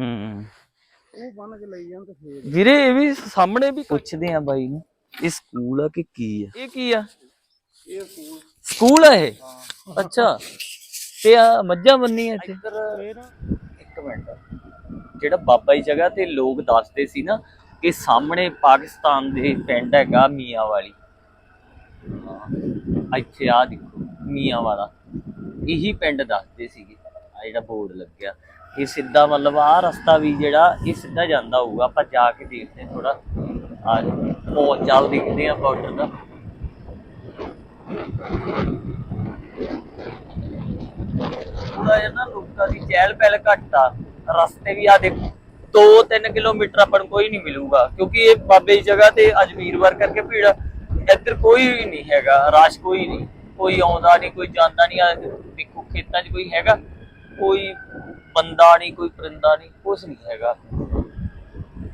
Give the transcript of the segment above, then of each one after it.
ਹੂੰ। ਉਹ ਬੰਨ ਕੇ ਲਈ ਜਾਣ ਤੇ ਫੇਰ। ਵੀਰੇ ਇਹ ਵੀ ਸਾਹਮਣੇ ਵੀ ਪੁੱਛਦੇ ਆ ਬਾਈ ਨੂੰ ਇਹ ਸਕੂਲ ਆ ਕਿ ਕੀ ਆ? ਇਹ ਕੀ ਆ? ਇਹ ਸਕੂਲ। ਆ ਇਹ? ਅੱਛਾ। ਤੇ ਆ ਮੱਝਾਂ ਬੰਨੀ ਆ ਇੱਥੇ ਫੇਰ? ਇੱਕ ਮਿੰਟ। ਜਿਹੜਾ ਬਾਬਾ ਜੀ ਜਗ੍ਹਾ ਤੇ ਲੋਕ ਦੱਸਦੇ ਸੀ ਨਾ ਕਿ ਸਾਹਮਣੇ ਪਾਕਿਸਤਾਨ ਦੇ ਪਿੰਡ ਹੈਗਾ ਮੀਆਂ ਵਾਲੀ ਇੱਥੇ ਆ ਦੇਖੋ ਮੀਆਂ ਵਾਲਾ ਇਹੀ ਪਿੰਡ ਦੱਸਦੇ ਸੀਗੇ। ਆ ਜਿਹੜਾ ਬੋਰਡ ਲੱਗਿਆ। ਇਹ ਸਿੱਧਾ ਮਤਲਬ ਆ ਰਸਤਾ ਵੀ ਜਿਹੜਾ, ਇਹ ਸਿੱਧਾ ਜਾਂਦਾ ਹੋਊਗਾ। ਆਪਾਂ ਜਾ ਕੇ ਦੇਖਦੇ ਹਾਂ ਥੋੜਾ ਆ ਬਹੁਤ ਚੱਲ ਦੇਖਦੇ ਆ ਬਾਰਡਰ ਦਾ। ਥੋੜਾ ਜਿਹਾ ਨਾ ਲੋਕਾਂ ਦੀ ਚਹਿਲ ਪਹਿਲ ਘੱਟ ਆ। ਰਸਤੇ ਵੀ ਆ ਦੇਖੋ 2-3 ਕਿਲੋਮੀਟਰ ਆਪਾਂ ਨੂੰ ਕੋਈ ਨਹੀਂ ਮਿਲੂਗਾ, ਕਿਉਂਕਿ ਇਹ ਬਾਬੇ ਦੀ ਜਗ੍ਹਾ ਤੇ ਅਜਮੀਰ ਵਰ ਕਰਕੇ ਭੀੜ ਇੱਧਰ ਕੋਈ ਵੀ ਨਹੀਂ ਹੈਗਾ, ਰਸ਼ ਕੋਈ ਨਹੀਂ। ਕੋਈ ਆਉਂਦਾ ਨਹੀਂ, ਕੋਈ ਜਾਂਦਾ ਨਹੀਂ। ਦੇਖੋ, ਖੇਤਾਂ 'ਚ ਕੋਈ ਹੈਗਾ। ਕੋਈ ਬੰਦਾ ਨਹੀਂ, ਕੋਈ ਪਰਿੰਦਾ ਨਹੀਂ ਕੁਝ ਨਹੀਂ ਹੈਗਾ।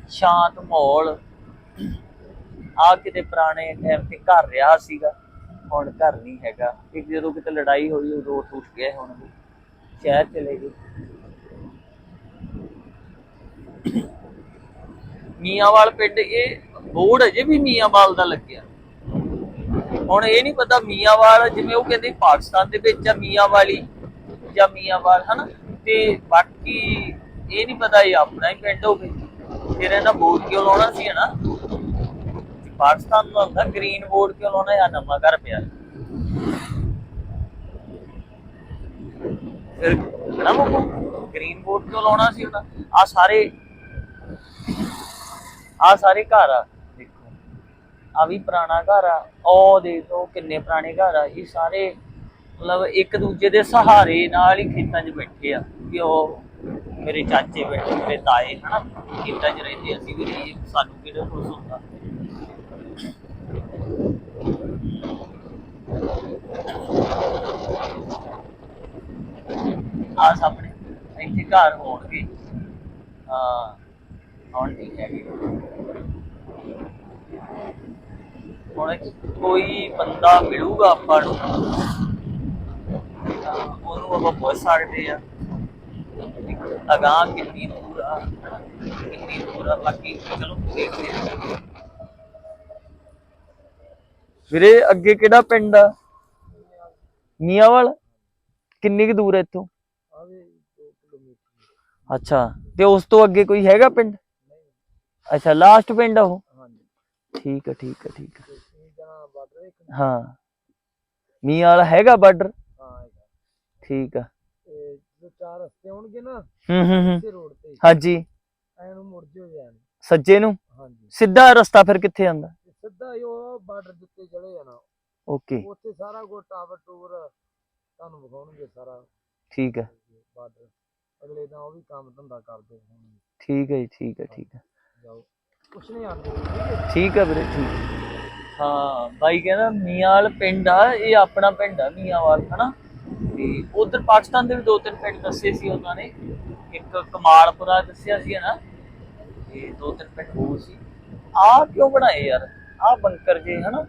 ਸ਼ਾਂਤ ਮਾਹੌਲ। ਆ ਕਿਤੇ ਪੁਰਾਣੇ ਟਾਈਮ ਤੇ ਘਰ ਰਿਹਾ ਸੀਗਾ, ਹੁਣ ਘਰ ਨਹੀਂ ਹੈਗਾ। ਇੱਕ ਜਦੋਂ ਕਿਤੇ ਲੜਾਈ ਹੋਈ, ਉਦੋਂ ਉੱਠ ਗਏ ਹੁਣ ਸ਼ਹਿਰ ਚਲੇ ਗਏ। ਮੀਆਂਵਾਲ ਪਿੰਡ, ਇਹ ਬੋਰਡ ਅਜੇ ਵੀ ਮੀਆਂਵਾਲ ਦਾ ਲੱਗਿਆ। ਹੁਣ ਇਹ ਨਹੀਂ ਪਤਾ ਮੀਆਂਵਾਲ ਜਿਵੇਂ ਉਹ ਕਹਿੰਦੇ ਪਾਕਿਸਤਾਨ ਦੇ ਵਿੱਚ ਆ, ਮੀਆਂਵਾਲੀ ਜਾਂ ਮੀਆਂਵਾਲ, ਹਨਾ? ਤੇ ਬਾਕੀ ਇਹ ਨਹੀਂ ਪਤਾ ਇਹ ਆਪਣਾ ਹੀ ਪਿੰਡ ਹੋਵੇ। ਫਿਰ ਇਹਨਾਂ ਬੋਰਡ ਕਿਉਂ ਲਾਉਣਾ ਸੀ ਹਨਾ? ਪਾਕਿਸਤਾਨ ਦਾ ਹੁੰਦਾ ਗ੍ਰੀਨ ਬੋਰਡ ਕਿਉਂ ਲਾਉਣਾ ਜਾਂ ਨਵਾਂ ਘਰ ਪਿਆ? ਫਿਰ ਨਾ ਉਹ ਗ੍ਰੀਨ ਬੋਰਡ ਕਿਉਂ ਲਾਉਣਾ ਸੀ ਉਹਨਾਂ? ਆ ਸਾਰੇ ਆ ਸਾਰੇ ਘਰ ਆ, ਦੇਖੋ। ਆ ਵੀ ਪੁਰਾਣਾ ਘਰ ਆ, ਉਹ ਦੇਖੋ ਕਿੰਨੇ ਪੁਰਾਣੇ ਘਰ ਆ। ਇਹ ਸਾਰੇ ਮਤਲਬ ਇੱਕ ਦੂਜੇ ਦੇ ਸਹਾਰੇ ਨਾਲ ਹੀ ਖੇਤਾਂ 'ਚ ਬੈਠੇ ਆ। ਕਿ ਉਹ ਮੇਰੇ ਚਾਚੇ ਬੈਠੇ ਮੇਰੇ ਤਾਏ ਹਨਾ ਖੇਤਾਂ 'ਚ ਰਹਿੰਦੇ ਅਸੀਂ ਵੀ ਨਹੀਂ, ਸਾਨੂੰ ਕਿਹੜਾ ਕੁਝ ਹੁੰਦਾ। ਆ ਸਾਹਮਣੇ ਇੱਥੇ ਘਰ ਹੋਣਗੇ। ਹਾਂ ਹੁਣ ਠੀਕ ਹੈਗੇ। ਹੁਣ ਕੋਈ ਬੰਦਾ ਮਿਲੂਗਾ ਆਪਾਂ ਨੂੰ ਉਹਨੂੰ ਆਪਾਂ ਪੁੱਛ ਸਕਦੇ ਆ। ਅਗਾਹ ਕਿੰਨੀ ਦੂਰ ਆ ਕਿੰਨੀ ਦੂਰ ਆ ਬਾਕੀ ਚਲੋ ਦੇਖਦੇ ਆ। ਵੀਰੇ ਅੱਗੇ ਕਿਹੜਾ ਪਿੰਡ ਆ? ਮੀਆਂਵਾਲ? ਕਿੰਨੀ ਕੁ ਦੂਰ ਹੈ ਇੱਥੋਂ? ਆਵੇ 2 ਕਿਲੋਮੀਟਰ ਅੱਛਾ ਤੇ ਉਸ ਤੋਂ ਅੱਗੇ ਕੋਈ ਹੈਗਾ ਪਿੰਡ? ਅੱਛਾ ਲਾਸਟ ਪਿੰਡ ਆ ਉਹ? ਹਾਂਜੀ। ਠੀਕ ਆ ਠੀਕ ਆ ਠੀਕ ਆ। ਹਾਂ। ਮੀਆਂ ਵਾਲਾ ਹੈਗਾ ਬਾਰਡਰ? ਠੀਕ ਆ। ਚਾਰ ਰਸਤੇ ਹੋਣਗੇ ਨਾ ਹੂੰ ਹੂੰ ਹੂੰ। ਇਸੇ ਰੋਡ ਤੇ। ਹਾਂਜੀ। ਐ ਨੂੰ ਮੁੜ ਜਿਓ ਜਾਣ। ਸੱਜੇ ਨੂੰ? ਹਾਂਜੀ। ਸਿੱਧਾ ਰਸਤਾ ਫਿਰ ਕਿੱਥੇ ਤੇ ਸਿੱਧਾ ਹੀ ਉਹ ਬਾਰਡਰ ਦੇ ਉੱਤੇ ਚੜੇ ਜਾਣਾ। ਓਕੇ। ਉੱਥੇ ਸਾਰਾ ਕੋ ਟਾਵਰ ਟੂਰ ਤੁਹਾਨੂੰ ਵਿਖਾਉਣਗੇ ਸਾਰਾ। ਠੀਕ ਆ ਬਾਰਡਰ। ਅਗਲੇ ਤਾਂ ਉਹ ਵੀ ਕੰਮ ਧੰਦਾ ਕਰਦੇ ਹੋਣਗੇ। ਠੀਕ ਹੈ ਜੀ ਠੀਕ ਹੈ ਠੀਕ ਹੈ। ਜਾਓ। ਕੁਛ ਨਹੀਂ ਆਉਂਦੇ ਠੀਕ ਹੈ ਠੀਕ ਹੈ ਵੀਰੇ ਠੀਕ ਹਾਂ। ਬਾਈ ਕਹਿੰਦਾ ਮੀਆਂਵਾਲ ਪਿੰਡ ਆ ਇਹ ਆਪਣਾ ਪਿੰਡ ਆ ਮੀਆਂਵਾਲ ਹਨਾ? ਤੇ ਉਧਰ ਪਾਕਿਸਤਾਨ ਦੇ ਵੀ ਦੋ ਤਿੰਨ ਪਿੰਡ ਦੱਸੇ ਸੀ ਉਹਨਾਂ ਨੇ। ਇੱਕ ਕਮਾਲਪੁਰਾ ਦੱਸਿਆ ਸੀ ਹਨਾ, ਤੇ ਦੋ ਤਿੰਨ ਪਿੰਡ ਹੋਰ ਸੀ। ਆ ਕਿਉਂ ਬਣਾਏ ਯਾਰ? ਆ ਬੰਕਰ ਜੇ ਹਨਾ।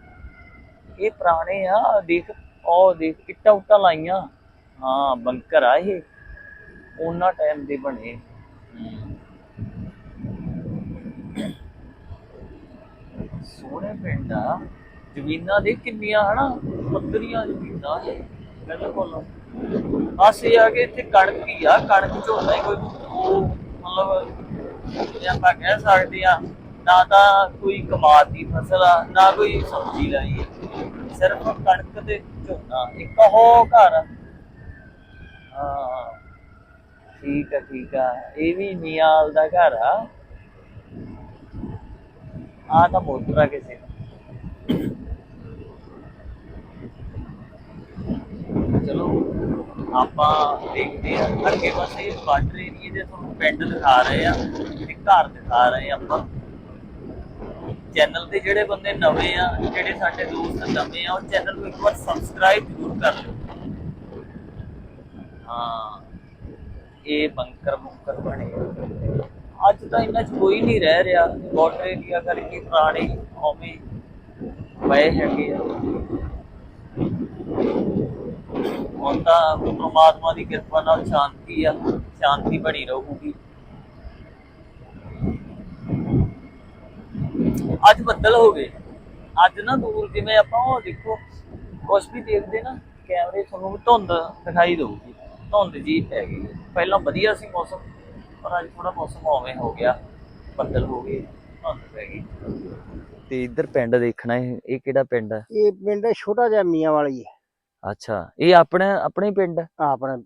ਇਹ ਪੁਰਾਣੇ ਆ, ਦੇਖ ਉਹ ਦੇਖ ਇੱਟਾਂ ਉੱਟਾਂ ਲਾਈਆਂ। ਹਾਂ, ਬੰਕਰ ਆ ਇਹ। ਉਹਨਾਂ ਟਾਈਮ ਦੇ ਬਣੇ। ਸੋਹਣੇ ਪਿੰਡ ਆ। ਜ਼ਮੀਨਾਂ ਦੇ ਕਿੰਨੀਆਂ ਹਨਾ, ਪੱਧਰੀਆਂ ਜ਼ਮੀਨਾਂ ਇਹ ਬਿਲਕੁਲ ਬਸ ਇਹ ਆ ਕਿ ਇੱਥੇ ਕਣਕ ਹੀ ਆ, ਕਣਕ ਝੋਨਾ ਹੀ ਕੋਈ ਉਹ ਮਤਲਬ ਜੇ ਆਪਾਂ ਕਹਿ ਸਕਦੇ ਆ ਨਾ ਤਾਂ ਕੋਈ ਕਮਾਦ ਦੀ ਫਸਲ ਆ, ਨਾ ਕੋਈ ਸਬਜ਼ੀ ਲਾਈ ਹੈ ਸਿਰਫ ਕਣਕ ਤੇ ਝੋਨਾ, ਇੱਕ ਹੋ ਘਰ ਆ। ਹਾਂ, ਠੀਕ ਆ ਠੀਕ ਆ ਇਹ ਵੀ ਨਿਆਲ ਦਾ ਘਰ ਆ ਆ ਤਾਂ ਮੋਟਰ ਆ ਕਿਸੇ ਦਾ। ਚਲੋ, ਆਪਾਂ ਦੇਖਦੇ ਆ ਅੱਗੇ ਪਾਸੇ ਬਾਰਡਰ ਏਰੀਏ ਦੇ ਤੁਹਾਨੂੰ ਪਿੰਡ ਦਿਖਾ ਰਹੇ ਆ ਤੇ ਘਰ ਦਿਖਾ ਰਹੇ ਆ ਆਪਾਂ। ਚੈਨਲ ਤੇ ਜਿਹੜੇ ਬੰਦੇ ਨਵੇਂ ਆ, ਜਿਹੜੇ ਸਾਡੇ ਦੋਸਤ ਨਵੇਂ ਆ, ਉਹ ਚੈਨਲ ਨੂੰ ਇੱਕ ਵਾਰ ਸਬਸਕ੍ਰਾਈਬ ਜ਼ਰੂਰ ਕਰ ਲਿਓ। ਹਾਂ, ਇਹ ਬੰਕਰ ਬੰਕਰ ਬਣੇ ਅੱਜ ਤਾਂ ਇਹਨਾਂ 'ਚ ਕੋਈ ਨਹੀਂ ਰਹਿ ਰਿਹਾ। ਬਾਰਡਰ ਏਰੀਆ ਕਰਕੇ ਪੁਰਾਣੇ ਹਉਮੈ ਪਏ ਹੈਗੇ ਆ। ਹੁਣ ਤਾਂ ਪ੍ਰਮਾਤਮਾ ਦੀ ਕਿਰਪਾ ਨਾਲ ਸ਼ਾਂਤੀ ਆ ਸ਼ਾਂਤੀ ਬਣੀ ਰਹੂਗੀ। ਅੱਜ ਬੱਦਲ ਹੋ ਗਏ। ਅੱਜ ਨਾ ਦੂਰ ਜਿਵੇਂ ਆਪਾਂ ਉਹ ਦੇਖੋ ਕੁਝ ਵੀ ਦੇਖਦੇ ਨਾ ਕੈਮਰੇ ਤੁਹਾਨੂੰ ਧੁੰਦ ਦਿਖਾਈ ਦੇਊਗੀ। ਧੁੰਦ ਜੀ ਹੈਗੀ ਪਹਿਲਾਂ ਵਧੀਆ ਸੀ ਮੌਸਮ ਪਰ ਅੱਜ ਥੋੜਾ ਮੌਸਮ ਹੋਵੇਂ ਹੋ ਗਿਆ ਬੱਦਲ ਹੋ ਗਏ ਧੁੰਦ ਪੈ ਗਈ। ਤੇ ਇੱਧਰ ਪਿੰਡ ਦੇਖਣਾ ਇਹ ਕਿਹੜਾ ਪਿੰਡ ਹੈ ਇਹ ਪਿੰਡ ਛੋਟਾ ਜਿਹਾ ਮੀਆਂ ਵਾਲੀ ਹੈ। ਅੱਛਾ ਇਹ ਆਪਣੇ ਆਪਣੇ ਪਿੰਡ? ਆਪਣਾ